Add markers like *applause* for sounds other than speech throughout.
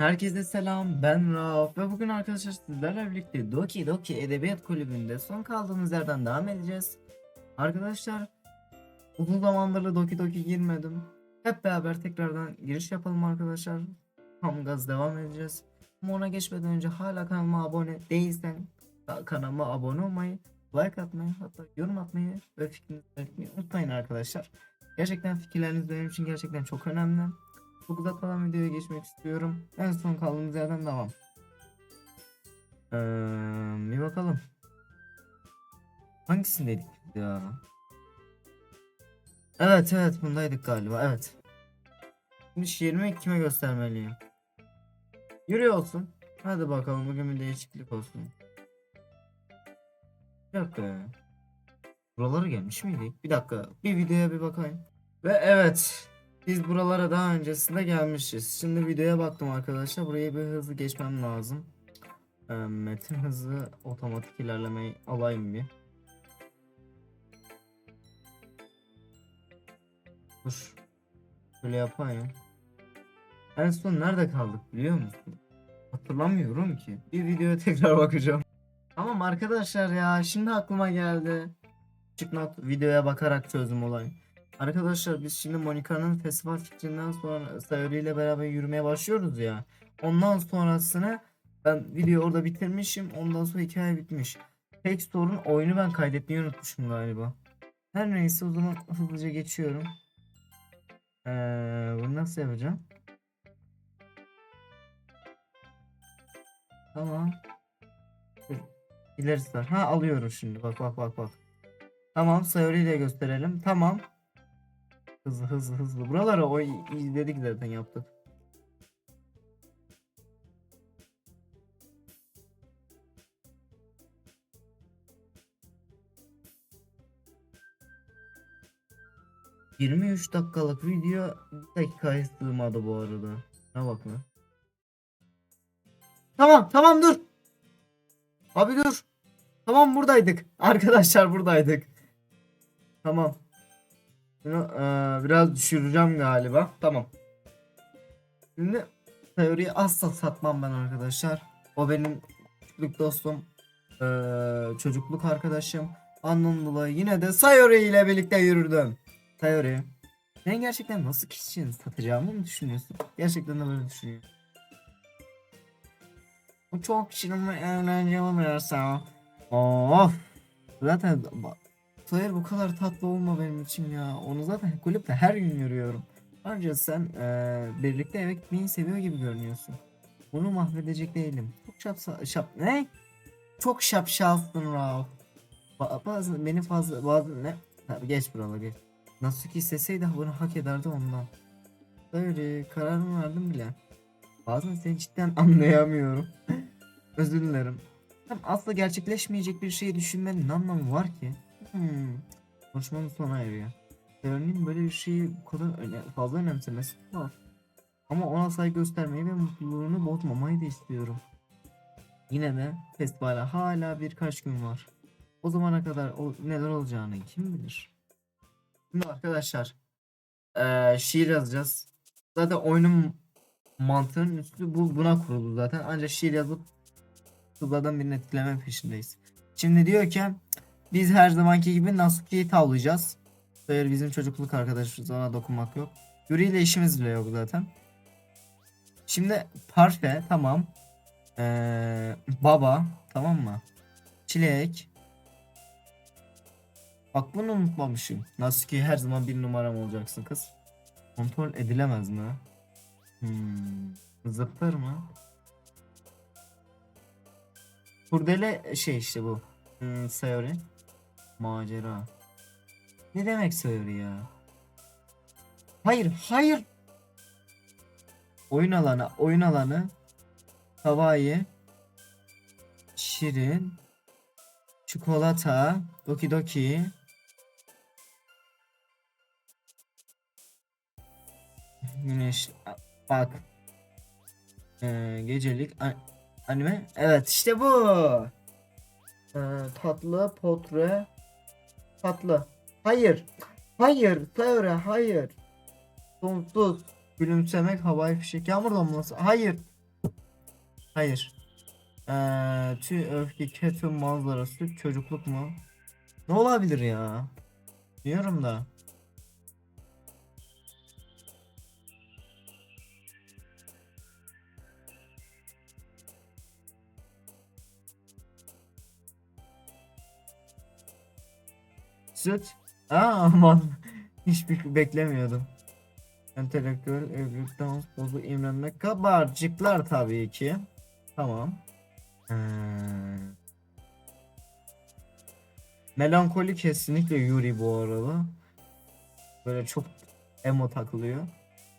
Herkese selam ben Rauf ve bugün arkadaşlar sizlerle birlikte Doki Doki Edebiyat Kulübü'nde son kaldığımız yerden devam edeceğiz. Arkadaşlar uzun zamandır Doki Doki girmedim. Hep beraber tekrardan giriş yapalım arkadaşlar. Tam gaz devam edeceğiz. Ama ona geçmeden önce hala kanalıma abone değilsen ka- kanalıma abone olmayı, like atmayı hatta yorum atmayı ve fikrinizi belirtmeyi unutmayın arkadaşlar. Gerçekten fikirleriniz benim için gerçekten çok önemli. Çok uzatmadan videoya geçmek istiyorum. En son kaldığımız yerden devam. Ee, bir bakalım. Hangisindeydik ya? Evet evet bundaydık galiba evet. Şimdi şiirimi kime göstermeliyim? Yürü olsun. Hadi bakalım bugün bir değişiklik olsun. Bir dakika. Buralara gelmiş miydik? Bir dakika. Bir videoya bir bakayım. Ve evet. Biz buralara daha öncesinde gelmişiz. Şimdi videoya baktım arkadaşlar. Burayı bir hızlı geçmem lazım. Ee, metin hızı otomatik ilerlemeyi alayım bir. Dur. Böyle yapayım. En son nerede kaldık biliyor musun? Hatırlamıyorum ki. Bir videoya *laughs* tekrar bakacağım. Tamam arkadaşlar ya şimdi aklıma geldi. Küçük not videoya bakarak çözdüm olayı. Arkadaşlar biz şimdi Monika'nın festival fikrinden sonra Sayori beraber yürümeye başlıyoruz ya. Ondan sonrasını ben video orada bitirmişim. Ondan sonra hikaye bitmiş. Tek sorun oyunu ben kaydetmeyi unutmuşum galiba. Her neyse o zaman hızlıca geçiyorum. Ee, bunu nasıl yapacağım? Tamam. İleri sar. Ha alıyorum şimdi. Bak bak bak bak. Tamam Sayori ile gösterelim. Tamam. Hızlı hızlı hızlı. Buraları o izledik zaten yaptık. ...23 dakikalık video... ...bir dakikaya sığmadı bu arada. Ne bak lan. Tamam tamam dur. Abi dur. Tamam buradaydık. Arkadaşlar buradaydık. Tamam. Bunu eee, biraz düşüreceğim galiba. Tamam. Şimdi teoriyi asla satmam ben arkadaşlar. O benim çocukluk dostum. eee, çocukluk arkadaşım. Anlam dolayı yine de Sayori ile birlikte yürürdüm. Sayori. Sen gerçekten nasıl kişinin satacağımı mı düşünüyorsun? Gerçekten de böyle düşünüyorum. Bu çok eğlenceli bir yarışma. Of. Zaten Sayır bu kadar tatlı olma benim için ya. Onu zaten kulüpte her gün görüyorum. Ayrıca sen eee, birlikte eve gitmeyi seviyor gibi görünüyorsun. Bunu mahvedecek değilim. Çok şapsa şap ne? Çok şapşalsın Rauf. Ba- bazı beni fazla bazı ne? Tabii geç buraları geç. Nasuki isteseydi bunu hak ederdi ondan. Böyle kararımı verdim bile. Bazen seni cidden *laughs* anlayamıyorum. Özür dilerim. Tam asla gerçekleşmeyecek bir şeyi düşünmenin anlamı var ki? Hmm. Konuşmamın sona eriyor. Sevenin böyle bir şeyi bu kadar öne- fazla önemsemesi var. Ama ona saygı göstermeyi ve mutluluğunu bozmamayı da istiyorum. Yine de festivale hala birkaç gün var. O zamana kadar o neler olacağını kim bilir? Şimdi arkadaşlar eee, şiir yazacağız. Zaten oyunun mantığının üstü bu buna kuruldu zaten. Ancak şiir yazıp kızlardan birini etkileme peşindeyiz. Şimdi diyor ki biz her zamanki gibi Nasuki'yi tavlayacağız. Eğer bizim çocukluk arkadaşımız ona dokunmak yok. Yuri ile işimiz bile yok zaten. Şimdi parfe tamam. Ee, baba tamam mı? Çilek. Bak bunu unutmamışım. Nasuki her zaman bir numaram olacaksın kız. Kontrol edilemez mi? Hmm. Zıplar mı? Kurdele şey işte bu. Hmm, Sayori. Macera. Ne demek Sayori ya? Hayır, hayır. Oyun alanı, oyun alanı. Havai. Şirin. Çikolata. Doki doki. Güneş. Bak. Ee, gecelik. Anime. Evet işte bu. Ee, tatlı potre. Tatlı. Hayır. Hayır. Teore hayır. Sonsuz. Gülümsemek havai fişek. Yağmur damlası. Hayır. Hayır. Eee tüy öfke ketum manzarası çocukluk mu? Ne olabilir ya? Diyorum da. Süt. Aa aman. *laughs* Hiçbir beklemiyordum. Entelektüel evlilik dans bozu imrenmek kabarcıklar tabii ki. Tamam. Ee, melankoli kesinlikle Yuri bu arada. Böyle çok emo takılıyor.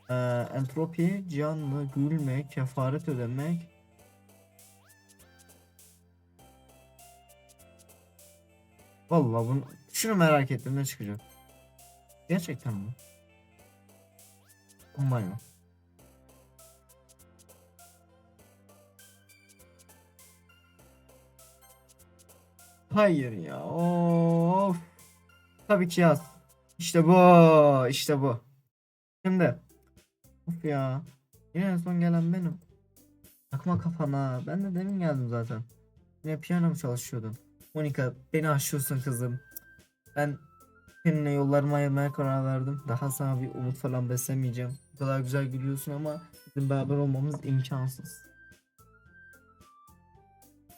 Ee, entropi, canlı, gülmek, kefaret ödemek. Vallahi bunu şunu merak ettim ne çıkacak. Gerçekten mi? Umarım. Hayır ya. Of. Tabii ki yaz. İşte bu. işte bu. Şimdi. Of ya. Yine en son gelen benim. Takma kafana. Ben de demin geldim zaten. Yine piyano mu çalışıyordun? Monika beni aşıyorsun kızım. Ben seninle yollarımı ayırmaya karar verdim. Daha sana bir umut falan beslemeyeceğim. Bu kadar güzel gülüyorsun ama bizim beraber olmamız imkansız.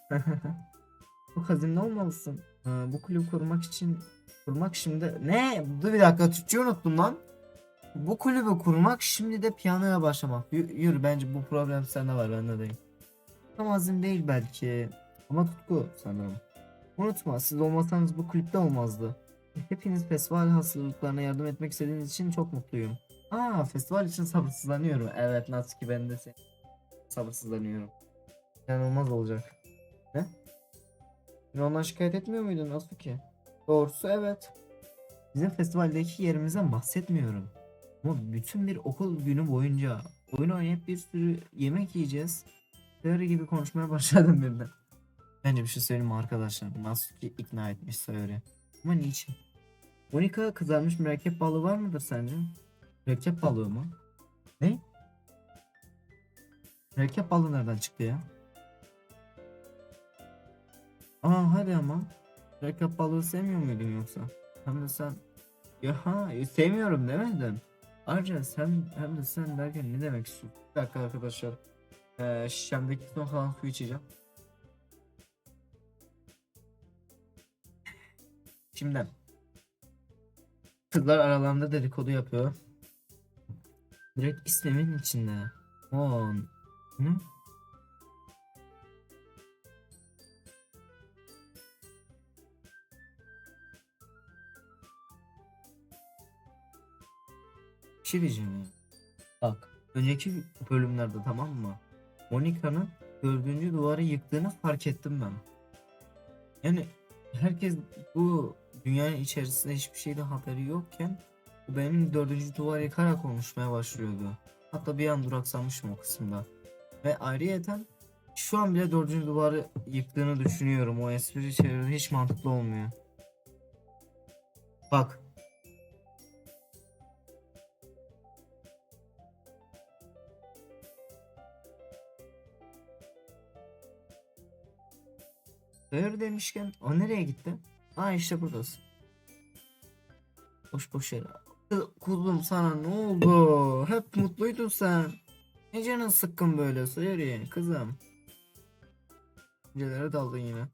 *laughs* Çok hazimli olmalısın. Ha, bu kulübü kurmak için kurmak şimdi ne? Dur bir dakika Türkçe unuttum lan. Bu kulübü kurmak şimdi de piyanoya başlamak. Y- yürü bence bu problem sende var bende değil. Tam azim değil belki. Ama tutku sanırım. Unutma siz olmasanız bu kulüpte olmazdı. Hepiniz festival hazırlıklarına yardım etmek istediğiniz için çok mutluyum. Aa festival için sabırsızlanıyorum. Evet Natsuki ben de se- sabırsızlanıyorum. İnanılmaz olacak. Ne? Sen ondan şikayet etmiyor muydun Natsuki? Doğrusu evet. Bizim festivaldeki yerimizden bahsetmiyorum. Ama bütün bir okul günü boyunca oyun oynayıp bir sürü yemek yiyeceğiz. Sayori gibi konuşmaya başladım birden. Bence bir şey söyleyeyim mi arkadaşlar? Natsuki ikna etmiş Sayori. Ama niçin? Monika kızarmış mürekkep balığı var mıdır sence? Mürekkep balığı mı? Ne? Mürekkep balığı nereden çıktı ya? Aa hadi ama. Mürekkep balığı sevmiyor muydun yoksa? Hem de sen... Ya sevmiyorum demedin. Ayrıca sen hem de sen derken ne demek istiyorsun? Bir dakika arkadaşlar. Ee, şişemdeki son kalan su içeceğim. Şimdi kızlar aralarında dedikodu yapıyor. Direkt ismimin içinde. On. Ne? Şey diyeceğim ya. Bak önceki bölümlerde tamam mı? Monika'nın dördüncü duvarı yıktığını fark ettim ben. Yani herkes bu dünyanın içerisinde hiçbir şeyden haberi yokken bu benim dördüncü duvarı yıkarak konuşmaya başlıyordu. Hatta bir an duraksamışım o kısımda. Ve ayrıyeten şu an bile dördüncü duvarı yıktığını düşünüyorum. O espri çeviride hiç mantıklı olmuyor. Bak. Öyle demişken o nereye gitti? Ha işte buradasın. Boş boş yere. Kuzum sana ne oldu? Hep mutluydun sen. Ne canın sıkkın böyle söyle kızım. Gecelere daldın yine.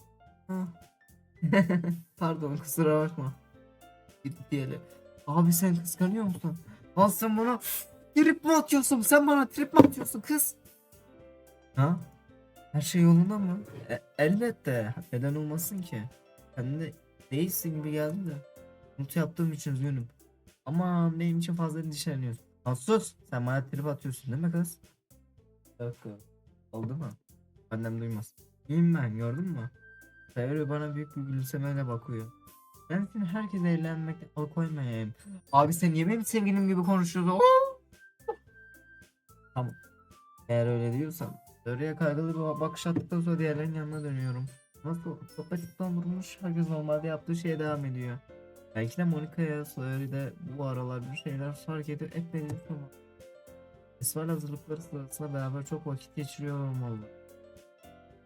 *laughs* Pardon kusura bakma. Git diyelim. Abi sen kıskanıyor musun? Lan sen bana trip mi atıyorsun? Sen bana trip mi atıyorsun kız? Ha? Her şey yolunda mı? E, elbette. Neden olmasın ki? Sen de değilsin gibi geldi de. Mutlu yaptığım için üzgünüm. Ama benim için fazla endişeleniyorsun. Sus! Sen bana trip atıyorsun değil mi kız? Yok. Oldu mu? Annem duymaz. İyiyim ben gördün mü? Sayori bana büyük bir gülümsemeyle bakıyor. Ben seni herkese eğlenmekle alıkoymayayım. Abi sen niye benim sevgilim gibi konuşuyorsun? Tamam. Eğer öyle diyorsan Sayori'ye kaygılı bir bakış attıktan sonra diğerlerinin yanına dönüyorum. Nasıl? Sohbetten vurmuş. Herkes normalde yaptığı şeye devam ediyor. Belki de Monika'ya de bu aralar bir şeyler fark edip etmediğini sormalı. Festival hazırlıkları sırasında beraber çok vakit geçiriyor olmalı.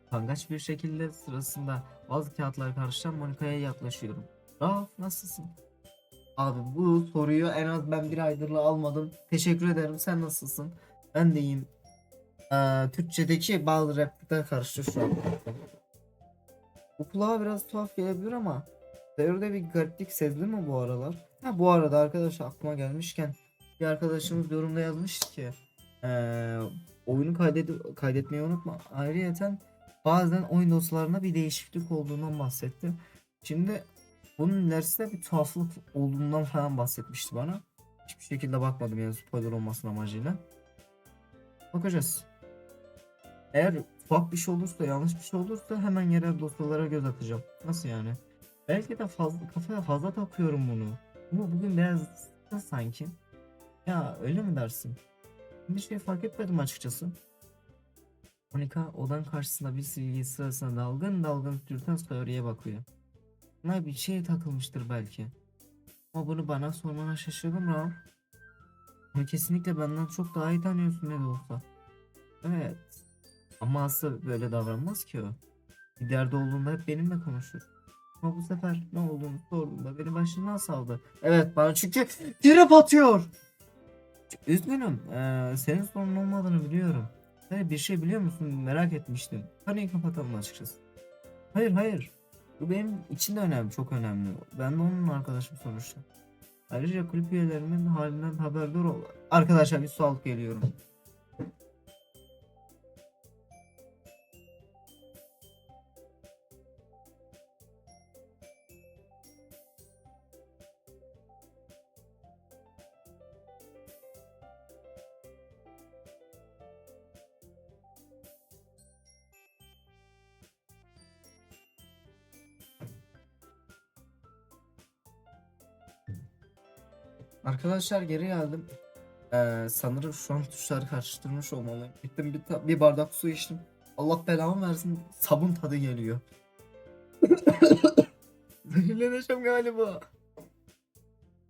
utangaç bir şekilde sırasında bazı kağıtlar karşılan Monika'ya yaklaşıyorum. Rauf nasılsın? Abi bu soruyu en az ben bir aydır almadım. Teşekkür ederim. Sen nasılsın? Ben de iyiyim. Ee, Türkçedeki bazı replikler karıştı şu an. Bu kulağa biraz tuhaf gelebilir ama Teoride bir gariplik sezdin mi bu aralar? Ha bu arada arkadaş aklıma gelmişken bir arkadaşımız yorumda yazmıştı ki eee oyunu kaydet kaydetmeyi unutma. Ayrıyeten bazen oyun dosyalarında bir değişiklik olduğundan bahsetti. Şimdi bunun ilerisinde bir tuhaflık olduğundan falan bahsetmişti bana. Hiçbir şekilde bakmadım yani spoiler olmasın amacıyla. Bakacağız. Eğer ufak bir şey olursa yanlış bir şey olursa hemen yerel dosyalara göz atacağım. Nasıl yani? Belki de fazla kafaya fazla takıyorum bunu. Ama bugün biraz sanki. Ya öyle mi dersin? Bir şey fark etmedim açıkçası. Monika odan karşısında bir silgi sırasında dalgın dalgın sürten Saori'ye bakıyor. Buna bir şey takılmıştır belki. Ama bunu bana sormana şaşırdım Raul. Onu kesinlikle benden çok daha iyi tanıyorsun ne de olsa. Evet. Ama asla böyle davranmaz ki o. Bir derdi olduğunda hep benimle konuşur. Ama bu sefer ne olduğunu sorduğumda beni başından saldı. Evet bana çünkü trip atıyor. Üzgünüm. Ee, senin sorunun olmadığını biliyorum. Hayır bir şey biliyor musun merak etmiştim. Hani kapatalım açıkçası. Hayır hayır. Bu benim için de önemli, çok önemli. Ben de onun arkadaşım sonuçta. Ayrıca kulüp üyelerimin halinden haberdar ol. Arkadaşlar bir su alıp geliyorum. Arkadaşlar geri geldim. Ee, sanırım şu an tuşları karıştırmış olmalıyım. Gittim bir, bir bardak su içtim. Allah belamı versin sabun tadı geliyor. *laughs* Zehirleneceğim galiba.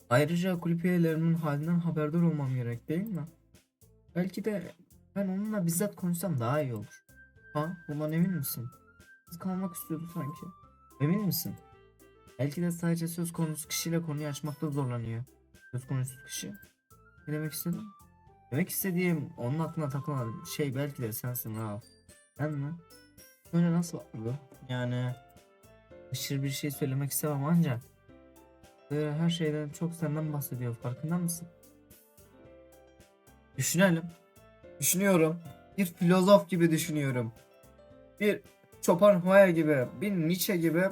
Ayrıca kulüp üyelerinin halinden haberdar olmam gerek değil mi? Belki de ben onunla bizzat konuşsam daha iyi olur. Ha? Bundan emin misin? Kız kalmak istiyordu sanki. Emin misin? Belki de sadece söz konusu kişiyle konuyu açmakta zorlanıyor. Söz konusu kişi. Ne demek istedim? Demek istediğim onun aklına takılan şey belki de sensin ha. Ben mi? Böyle nasıl oldu? Yani aşırı bir şey söylemek istemem ancak böyle her şeyden çok senden bahsediyor farkında mısın? Düşünelim. Düşünüyorum. Bir filozof gibi düşünüyorum. Bir Schopenhauer gibi, bir Nietzsche gibi,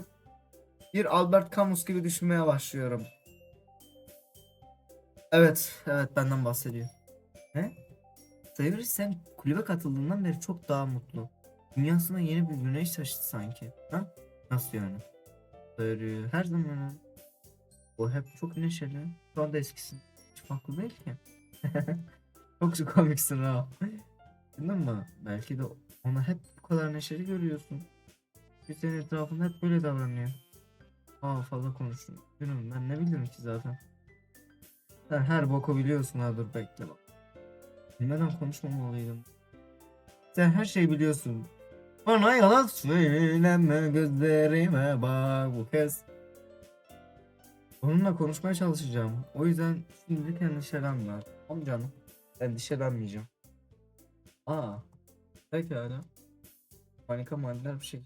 bir Albert Camus gibi düşünmeye başlıyorum. Evet, evet benden bahsediyor. Ne? Sayıveri sen kulübe katıldığından beri çok daha mutlu. Dünyasına yeni bir güneş taşıdı sanki. Ha? Nasıl yani? Sayıveri her zaman. O hep çok neşeli. Şu anda eskisin. Hiç farklı değil ki. *laughs* çok komiksin ha. Bildin mi? Belki de onu hep bu kadar neşeli görüyorsun. Bir senin etrafında hep böyle davranıyor. Aa fazla konuştum. Bilmiyorum ben ne bilirim ki zaten. Sen her boku biliyorsun ha dur bekle bak. Bilmeden konuşmamalıydım. Sen her şeyi biliyorsun. Bana yalan söyleme gözlerime bak bu kez. Onunla konuşmaya çalışacağım. O yüzden şimdilik endişelenme. Tamam canım. Endişelenmeyeceğim. Aa. Pekala. Panika maddeler bir şey.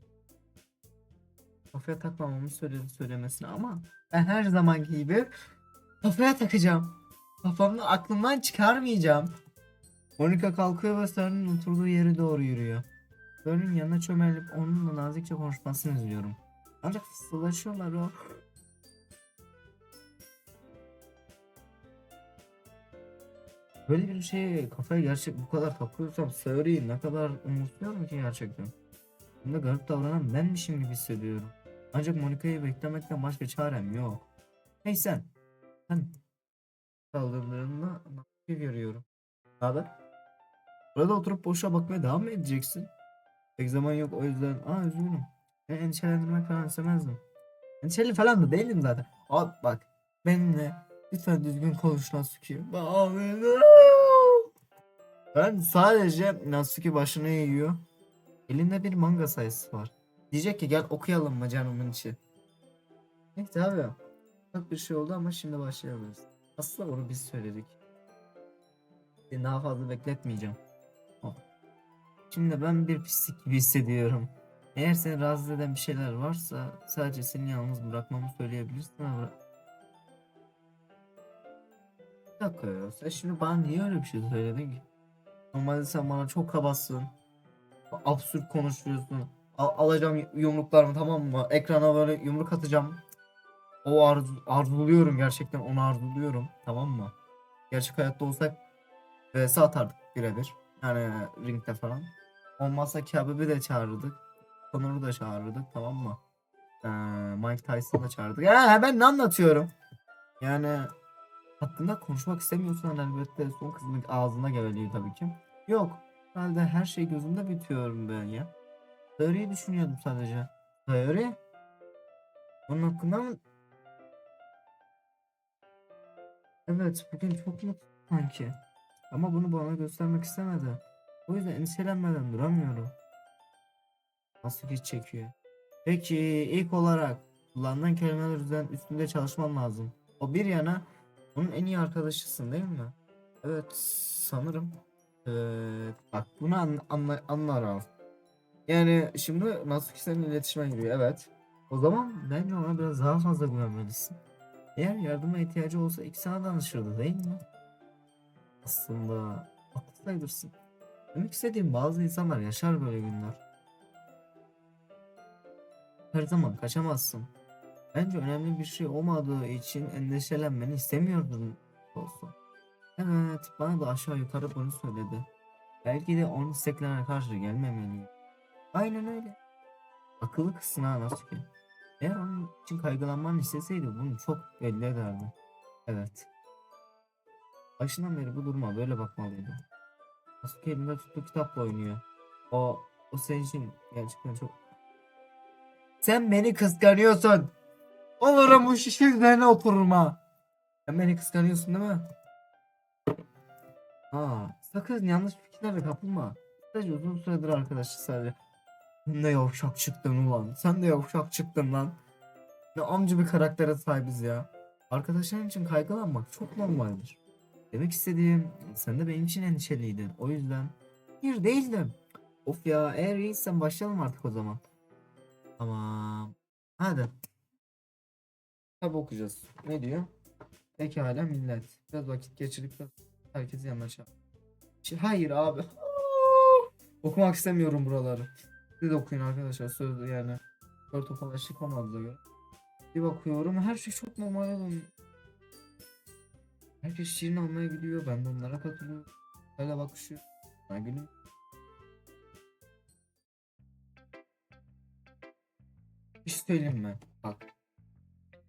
Kafaya takmamamı söyledi söylemesine ama ben her zamanki gibi kafaya takacağım. Kafamda aklımdan çıkarmayacağım. Monika kalkıyor ve Sarı'nın oturduğu yere doğru yürüyor. Sarı'nın yanına çömelip onunla nazikçe konuşmasını izliyorum. Ancak fısıldaşıyorlar o. Böyle bir şeye kafaya gerçek bu kadar takıyorsam Sarı'yı ne kadar umutluyorum ki gerçekten. Bunda garip davranan benmişim gibi hissediyorum. Ancak Monika'yı beklemekten başka çarem yok. Hey sen. Sen. Kaldırımlarında nasıl görüyorum. Ne haber? Burada oturup boşa bakmaya devam mı edeceksin? Pek zaman yok o yüzden. Aa üzgünüm. Ben endişelendirmek falan istemezdim. Endişeli falan da değilim zaten. Abi bak. Benimle lütfen düzgün konuş Nasuki. Ben sadece Nasuki başını eğiyor. Elinde bir manga sayısı var. Diyecek ki gel okuyalım mı canımın içi. Neyse abi. Çok bir şey oldu ama şimdi başlayabiliriz. Aslında onu biz söyledik. Seni Daha fazla bekletmeyeceğim. Şimdi ben bir pislik gibi hissediyorum. Eğer seni rahatsız eden bir şeyler varsa sadece seni yalnız bırakmamı söyleyebilirsin ama Bir dakika ya sen şimdi bana niye öyle bir şey söyledin ki? Normalde sen bana çok kabasın. Absürt konuşuyorsun. Al- alacağım yumruklarımı tamam mı? Ekrana böyle yumruk atacağım. O arzu arzuluyorum gerçekten onu arzuluyorum. Tamam mı? Gerçek hayatta olsak vs atardık birebir. Yani ringde falan. Olmazsa Kabe'yi de çağırırdık. Conor'u da çağırırdık tamam mı? Ee, Mike Tyson'ı da çağırdık. Ya ben ne anlatıyorum? Yani hakkında konuşmak istemiyorsan elbette son kısmı ağzına geliyor tabii ki. Yok. Herhalde her şey gözümde bitiyorum ben ya. Teoriyi düşünüyordum sadece. Teori? Bunun hakkında mı? Evet bugün çok mutlu sanki. Ama bunu bana göstermek istemedi. O yüzden endişelenmeden duramıyorum. Nasıl hiç çekiyor. Peki ilk olarak kullanılan kelimeler üzerinde üstünde çalışman lazım. O bir yana onun en iyi arkadaşısın değil mi? Evet sanırım. Evet, bak bunu an, anla, anlar. Yani şimdi Natsuki seninle iletişime giriyor evet. O zaman bence ona biraz daha fazla güvenmelisin. Eğer yardıma ihtiyacı olsa ilk sana danışırdı değil mi? Aslında haklı sayılırsın. Demek istediğim bazı insanlar yaşar böyle günler. Her zaman kaçamazsın. Bence önemli bir şey olmadığı için endişelenmeni istemiyordun olsun. Evet, bana da aşağı yukarı bunu söyledi. Belki de onun isteklerine karşı gelmemeliyim. Aynen öyle. Akıllı kızsın ha Natsuki. Eğer onun için kaygılanmanı isteseydi bunu çok belli ederdi. Evet. Başından beri bu duruma böyle bakmalıydı. Sasuke elinde tuttuğu kitapla oynuyor. O, o senin için gerçekten çok... Sen beni kıskanıyorsun. Olurum bu şişe üzerine otururum ha. Sen beni kıskanıyorsun değil mi? Aa, sakın yanlış fikirlere kapılma. Sadece uzun süredir arkadaşız sadece. Sen de yavşak çıktın ulan. Sen de yavşak çıktın lan. Ne amca bir karaktere sahibiz ya. Arkadaşların için kaygılanmak çok normaldir. Demek istediğim sen de benim için endişeliydin. O yüzden bir değildim. Of ya eğer iyiysen başlayalım artık o zaman. Tamam. Hadi. Tabi okuyacağız. Ne diyor? Pekala millet. Biraz vakit geçirip de herkesi yanına çağır. Hayır abi. *laughs* Okumak istemiyorum buraları. Siz de okuyun arkadaşlar. Söz yani. Böyle topalaşık olmadığına göre. Bir bakıyorum her şey çok normal dönüyor. Herkes şirin almaya gidiyor. Ben de onlara katılıyorum. Öyle bakışıyor. Ben gülüm. Bir şey söyleyeyim mi? Bak.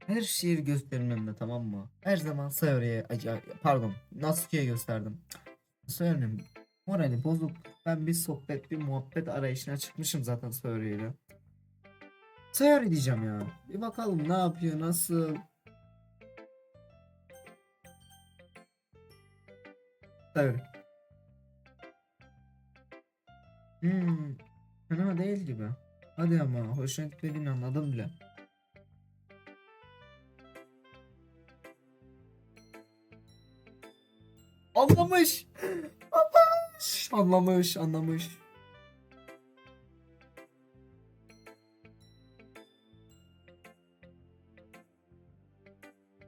Her şiir gösterimimde tamam mı? Her zaman Sayori'ye, ay- ay- pardon Natsuki'ye gösterdim. Sayori'nin morali bozuk. Ben bir sohbet, bir muhabbet arayışına çıkmışım zaten ile. Sayori diyeceğim ya. Bir bakalım ne yapıyor, nasıl. Sayori. Hmm, fena değil gibi. Hadi ama hoşuna gitmediğini anladım bile. Anlamış. Anlamış. Anlamış.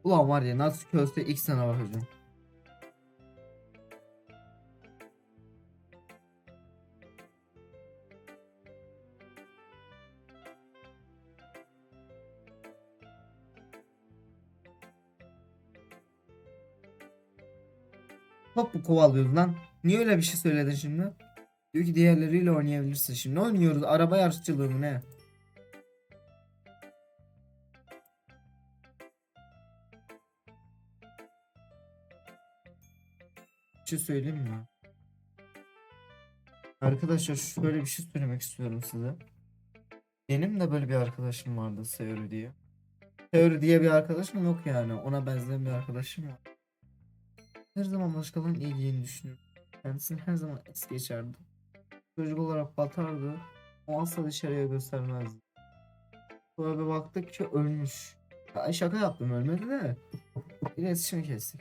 Ulan var ya nasıl köste ilk sana bakacağım. Top mu kovalıyoruz lan? Niye öyle bir şey söyledin şimdi? Diyor ki diğerleriyle oynayabilirsin. Şimdi oynuyoruz. Araba yarışçılığı mı ne? Bir şey söyleyeyim mi? Arkadaşlar şöyle bir şey söylemek istiyorum size. Benim de böyle bir arkadaşım vardı Seori diye. Seori diye bir arkadaşım yok yani. Ona benzeyen bir arkadaşım var. Her zaman başkalarının iyiliğini düşünüyorum. Kendisini her zaman es geçerdi. Çocuk olarak batardı. O asla dışarıya göstermez. Sonra bir baktık ki ölmüş. Ya şaka yaptım ölmedi de. İletişimi kestik.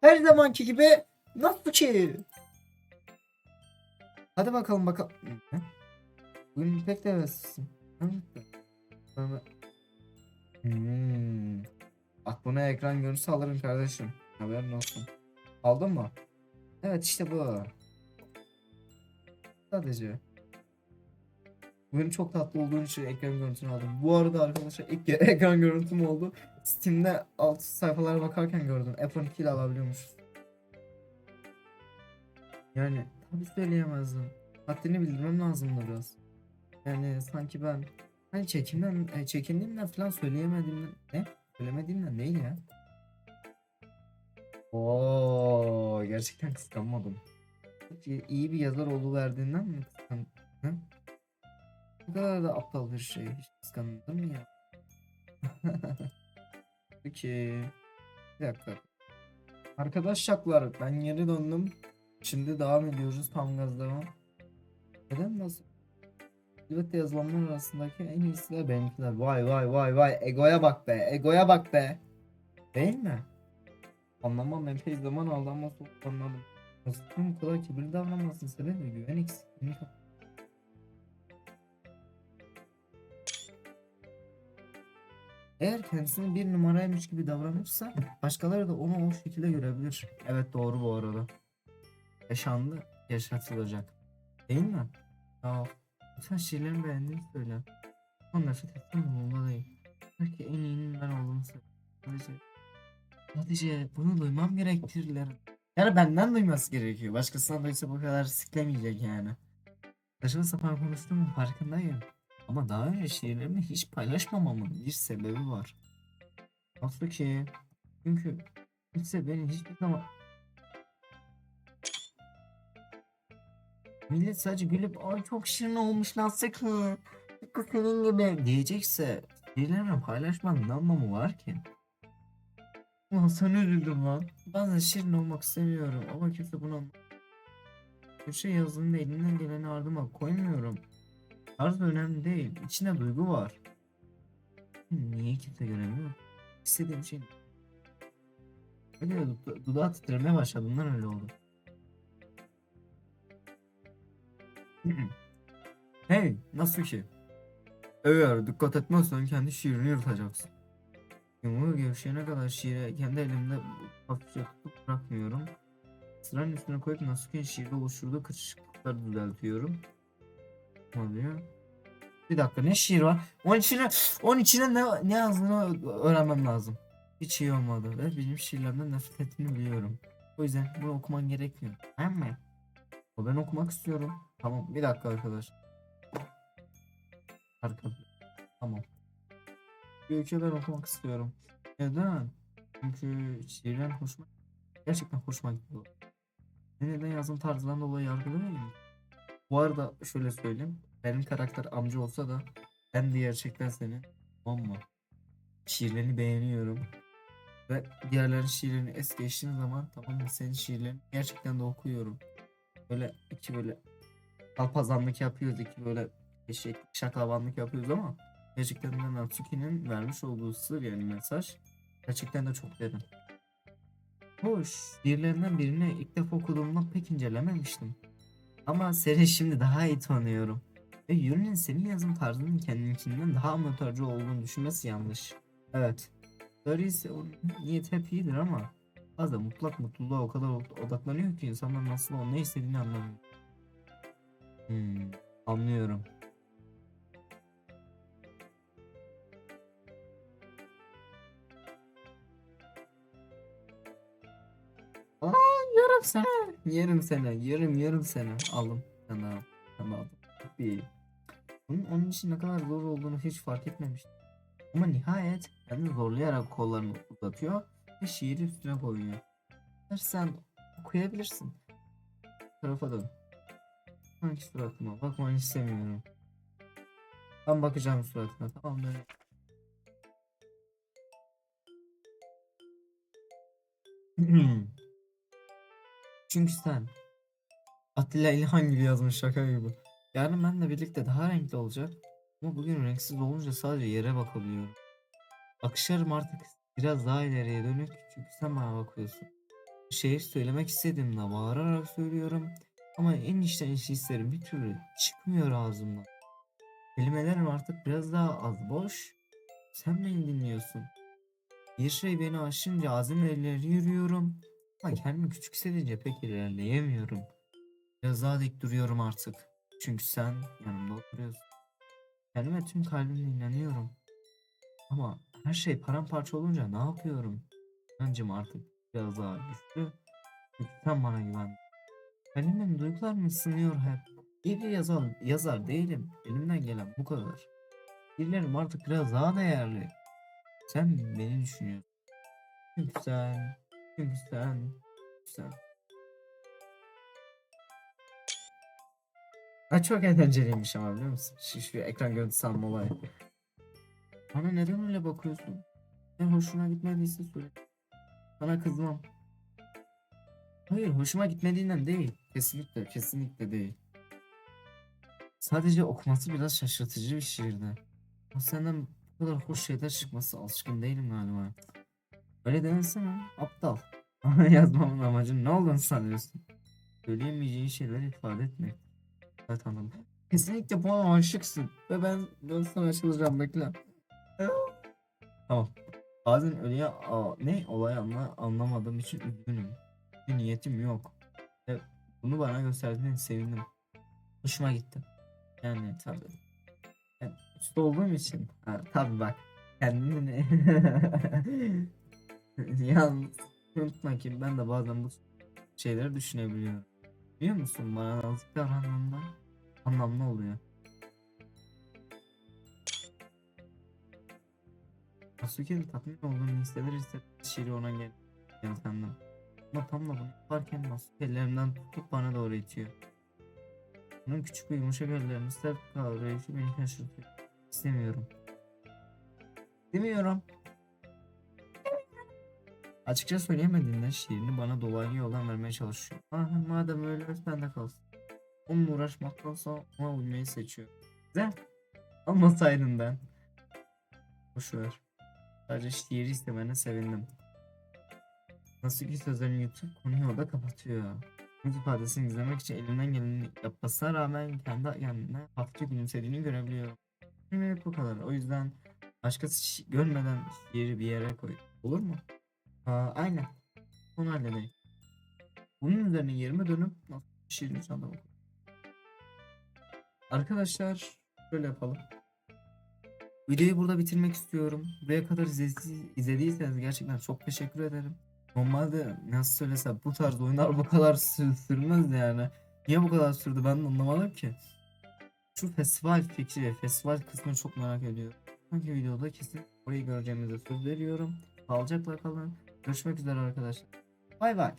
Her zamanki gibi nasıl ki? Hadi bakalım bakalım. Bugün pek de heveslisin. Hmm. Bak buna ekran görüntüsü alırım kardeşim. Haberin olsun. Aldın mı? Evet işte bu. Sadece. Bugün çok tatlı olduğun için ekran görüntünü aldım. Bu arada arkadaşlar ilk *laughs* ekran görüntüm oldu. Steam'de alt sayfalara bakarken gördüm. F12 ile alabiliyormuşuz. Yani tabi söyleyemezdim. Haddini bildirmem lazımdı biraz. Yani sanki ben hani çekimden, e, çekindiğimden falan söyleyemediğimden ne? Söylemediğimden değil ya. Oo, gerçekten kıskanmadım. İyi- bir yazar olduğu verdiğinden mi kıskandın? Hı? Bu kadar da aptal bir şey. Hiç kıskandın mı ya? *laughs* Peki. Bir dakika. Arkadaşlar ben geri döndüm. Şimdi devam ediyoruz tam gaz devam. Neden nasıl? Elbette yazılanlar arasındaki en iyisi de benimkiler. Vay vay vay vay. Egoya bak be. Egoya bak be. Değil mi? Anlamam epey zaman aldı ama sonra anladım. Aslında bu kadar kibirli davranmasın sebebi güven eksikliğini Eğer kendisini bir numaraymış gibi davranırsa başkaları da onu o şekilde görebilir. Evet doğru bu arada. Yaşandı, yaşatılacak. Değil mi? Ya sen şiirlerimi beğendiğini söyle. Ama nefret ettim umurumda değil. Belki en iyinin ben olduğumu söyle. Sadece, sadece bunu duymam gerektirirler. Yani benden duyması gerekiyor. Başkasına duysa bu kadar siklemeyecek yani. Saçma sapan konuştuğumun farkındayım. Ama daha önce şiirlerimi hiç paylaşmamamın bir sebebi var. Nasıl ki? Çünkü kimse beni hiçbir zaman... Millet sadece gülüp ay çok şirin olmuş lan sakın. Tıpkı senin gibi diyecekse şiirlerimi paylaşmanın ne anlamı var ki? Ulan sen üzüldüm lan. De şirin olmak istemiyorum ama kimse bunu anlamıyor. Köşe yazdığında elinden geleni ardıma koymuyorum. Tarz önemli değil. İçinde duygu var. Niye kimse göremiyor? İstediğim şey. Öyle du- dudağı titremeye başladığından öyle oldu. *clears throat* hey, nasıl ki? Eğer dikkat etmezsen kendi şiirini yırtacaksın. Yumruğu gevşeyene kadar şiiri kendi elimde hafifçe tutup bırakmıyorum. Sıranın üstüne koyup Nasuke'nin şiirde oluşturduğu kırışıklıkları düzeltiyorum. Oluyor? Bir dakika ne şiir var? Onun içine, onun içine ne, ne yazdığını öğrenmem lazım. Hiç iyi olmadı ve benim şiirlerimden nefret ettiğini biliyorum. O yüzden bunu okuman gerekmiyor. Tamam mı? O ben okumak istiyorum. Tamam bir dakika arkadaş. Arkadaş. Tamam. Bir öykü ben okumak istiyorum. Neden? Çünkü şiirler hoşuma gerçekten hoşuma gidiyor. Neden yazım tarzından dolayı yargılamıyorum. Bu arada şöyle söyleyeyim. Benim karakter amca olsa da ben de gerçekten senin tamam? Şiirlerini beğeniyorum. Ve diğerlerin şiirlerini es geçtiğim zaman tamam mı senin şiirlerini gerçekten de okuyorum. Böyle iki böyle kalpazanlık yapıyoruz iki böyle eşek şaklabanlık yapıyoruz ama gerçekten de Natsuki'nin vermiş olduğu sır yani mesaj gerçekten de çok derin. Hoş şiirlerinden birini ilk defa okuduğumda pek incelememiştim. Ama seni şimdi daha iyi tanıyorum. Ve Yuri'nin senin yazım tarzının kendininkinden daha amatörce olduğunu düşünmesi yanlış. Evet. Sarı ise onun niyeti hep iyidir ama bazen mutlak mutluluğa o kadar od- odaklanıyor ki insanlar nasıl onun ne istediğini anlamıyor. Hmm, anlıyorum. Yerim seni. Yerim yarım sene. Aldım. Sen de al. Sen de aldın. Çok iyi. Bunun onun için ne kadar zor olduğunu hiç fark etmemiştim. Ama nihayet kendini zorlayarak kollarını uzatıyor ve şiiri üstüne koyuyor. Sen okuyabilirsin. Tarafa dön. Hangi suratıma? Bakmanı istemiyorum. Ben bakacağım suratına. Tamam mı? *clears throat* Çünkü sen Atilla İlhan gibi yazmış şaka gibi. Yarın benimle birlikte daha renkli olacak. Ama bugün renksiz olunca sadece yere bakabiliyorum. Bakışlarım artık biraz daha ileriye dönük çünkü sen bana bakıyorsun. Şehir söylemek istediğimde bağırarak söylüyorum. Ama en içten içi hislerim bir türlü çıkmıyor ağzımdan. Kelimelerim artık biraz daha az boş. Sen beni dinliyorsun. Bir şey beni aşınca azimle ileri yürüyorum. Ama kendimi küçük hissedince pek ilerleyemiyorum. Biraz daha dik duruyorum artık. Çünkü sen yanımda oturuyorsun. Kendime tüm kalbimle inanıyorum. Ama her şey paramparça olunca ne yapıyorum? İnancım artık biraz daha güçlü. Sen bana güvendin. Kalemim duygularımı sınıyor hep. İyi bir yazar, yazar değilim. Elimden gelen bu kadar. Birilerim artık biraz daha değerli. Sen beni düşünüyorsun. Çünkü sen, sen, sen. Ha çok eğlenceliymiş ama biliyor musun? Şu, şu ekran görüntüsü alma olayı. Bana neden öyle bakıyorsun? Ne hoşuna gitmediyse söyle. Sana kızmam. Hayır hoşuma gitmediğinden değil. Kesinlikle kesinlikle değil. Sadece okuması biraz şaşırtıcı bir şiirdi. O senden bu kadar hoş şeyler çıkması alışkın değilim galiba. Öyle demesene aptal. *laughs* Yazmamın amacı ne olduğunu sanıyorsun? Söyleyemeyeceğin şeyleri ifade etmek. Evet anladım. Kesinlikle bana aşıksın. Ve ben, sana açılacağım bekle. tamam. Bazen öyle aa, ne olay anla, anlamadığım için üzgünüm. Bir niyetim yok. Ve bunu bana gösterdiğin sevindim. Hoşuma gitti. Yani tabii. Yani usta olduğum için. Ha, tabii bak. Kendini *laughs* *laughs* Yalnız unutma ki ben de bazen bu şeyleri düşünebiliyorum. Biliyor musun bana nazik davrandığında anlamlı oluyor. Sasuke'nin tatmin olduğunu hisseder hisseder şiiri ona gel yeltendim. Ama tam da bunu yaparken Sasuke ellerinden tutup bana doğru itiyor. Onun küçük ve yumuşak ellerinin sert kavrayışı beni şaşırtıyor. İstemiyorum. İstemiyorum. Açıkça söyleyemediğinden şiirini bana dolaylı yoldan vermeye çalışıyor. Ah madem öyle öz bende kalsın. Onunla uğraşmaktansa ona uymayı seçiyor. Güzel. Almasaydın ben. Boşver. Sadece şiiri istemene sevindim. Nasıl ki sözlerini yutup konuyu orada kapatıyor. Yüz ifadesini izlemek için elinden geleni yapmasına rağmen kendi kendine hafifçe gülümsediğini görebiliyorum. Şimdilik bu kadar. O yüzden başkası görmeden şiiri bir yere koy. Olur mu? Aa, aynen. Onu halledeyim. Bunun üzerine yerime dönüp nasıl şiirin çantama koy. Arkadaşlar şöyle yapalım. Videoyu burada bitirmek istiyorum. Buraya kadar izledi- izlediyseniz gerçekten çok teşekkür ederim. Normalde nasıl söylesem bu tarz oyunlar bu kadar sür sürmez yani. Niye bu kadar sürdü ben de anlamadım ki. Şu festival fikri, festival kısmını çok merak ediyorum. Hangi videoda kesin orayı göreceğimize söz veriyorum. Sağlıcakla kalın. Görüşmek üzere arkadaşlar. Bay bay.